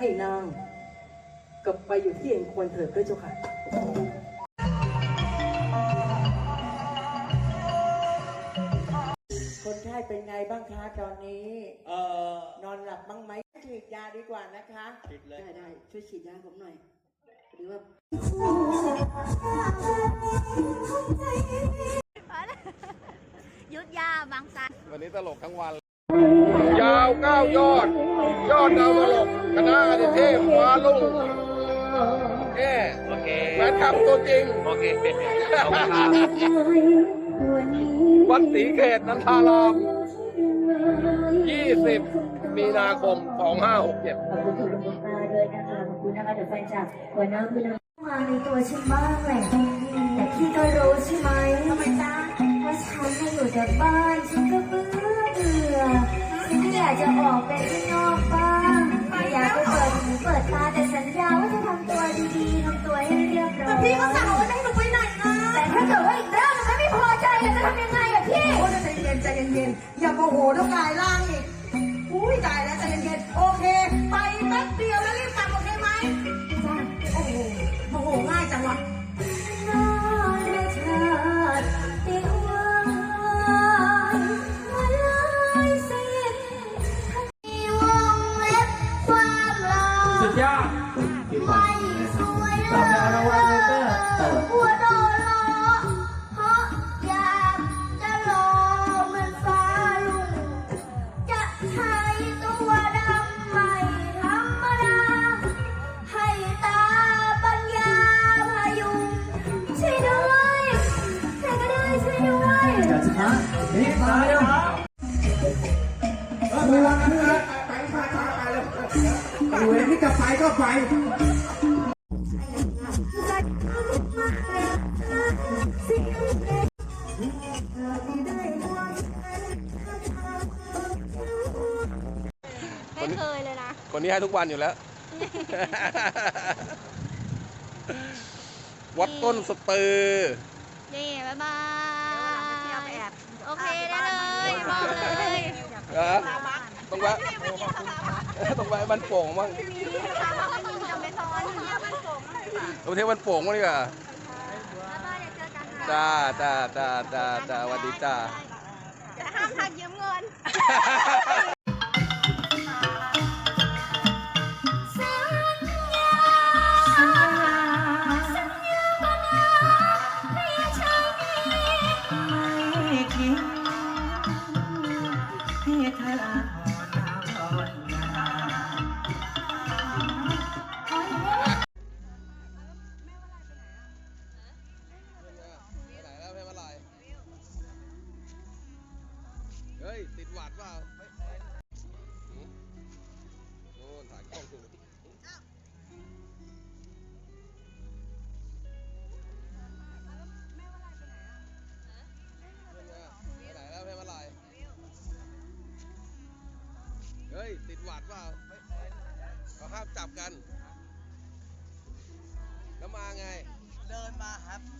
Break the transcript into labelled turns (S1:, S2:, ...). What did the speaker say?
S1: ให้นาง กลับไปอยู่ที่เองควรเถิดพระเจ้าค่ะ
S2: คนไข้เป็นไงบ้างคะตอนนี้
S3: เออน
S2: อนหลับบ้างไหมฉีดยาดีกว่านะคะ
S3: ติดเลย
S1: ได้ได้ช่วยฉีดยาให้ผมหน่อย หรือว่า
S4: ยุทธยาบางสัน
S5: วันนี้ตลกทั้งวัน ยาวเก้ายอด ยอดดาวตลก คณะอาทิเทพฟ้าลุ่งแก่
S3: โอเค
S5: แฟนคลับตัวจริง
S3: โอเคขอบคุณครับ
S5: วัดศรีเขตนันทาราม 20 มีนาคม 2567
S6: ขอบคุณคุณลุงคุณป้าด้วยนะคะ ขอบคุณนะคะเดี๋ยวแฟนจากหัวหน้าคุณมาในตัวฉันบ้างแหละแต่พี่ก็รู้ใช่ไหมทำไมจ๊ะว่าฉันน่ะอยู่แต่บ้านฉันก็เบื่อเบื่อฉันก็อยากจะออกไปข้างนอกบ้างอยากไป เปิดหูเปิดตาแต่สัญญาว่าจะทำตัวดีๆทำตัวให้เรียบร้อยแต่พี่ก็สั่งว่าให้หนูไปไหนนะแต่ถ้าเกิดว่าอีกเรื่องนึงไม่พอใจอะจะทำยังไงอะพี่
S7: โอ้ยใจเย็นใจเย็นๆอย่าโมโหต้องกายร่างอีก นี่มา
S6: เร็วครั
S3: บ
S7: อยู่ในที่จะไปก็ไป
S4: ไม่เคยเลยนะ
S5: คนนี้ให้ทุกวันอยู่แล้ว วัดต้นสตือ
S4: นี่ บ๊ายบายโอเค ได้เลยบอกเลย
S5: นะต้องแวะต้องแวะมันโป่งมั่ง
S4: จะไปซ้อนเนี่ยมันโกง
S5: ต้องเที่ยวมันโป่งมั่งดีกว่า
S4: บ๊ายบายเดี๋ยวเจอกันค่ะ
S5: จ้าจ้าจ้าจ้าจ้าสวัสดีจ้า
S4: แต่ห้ามทักยืมเงิน
S5: ย ติดหวัดเปล่าหืมโน่นถ่ายกล้องถูกเฮ้ย ติดหวัดเปล่าเขาห้ามจับกัน แล้วมาไง
S3: เดินมาครับ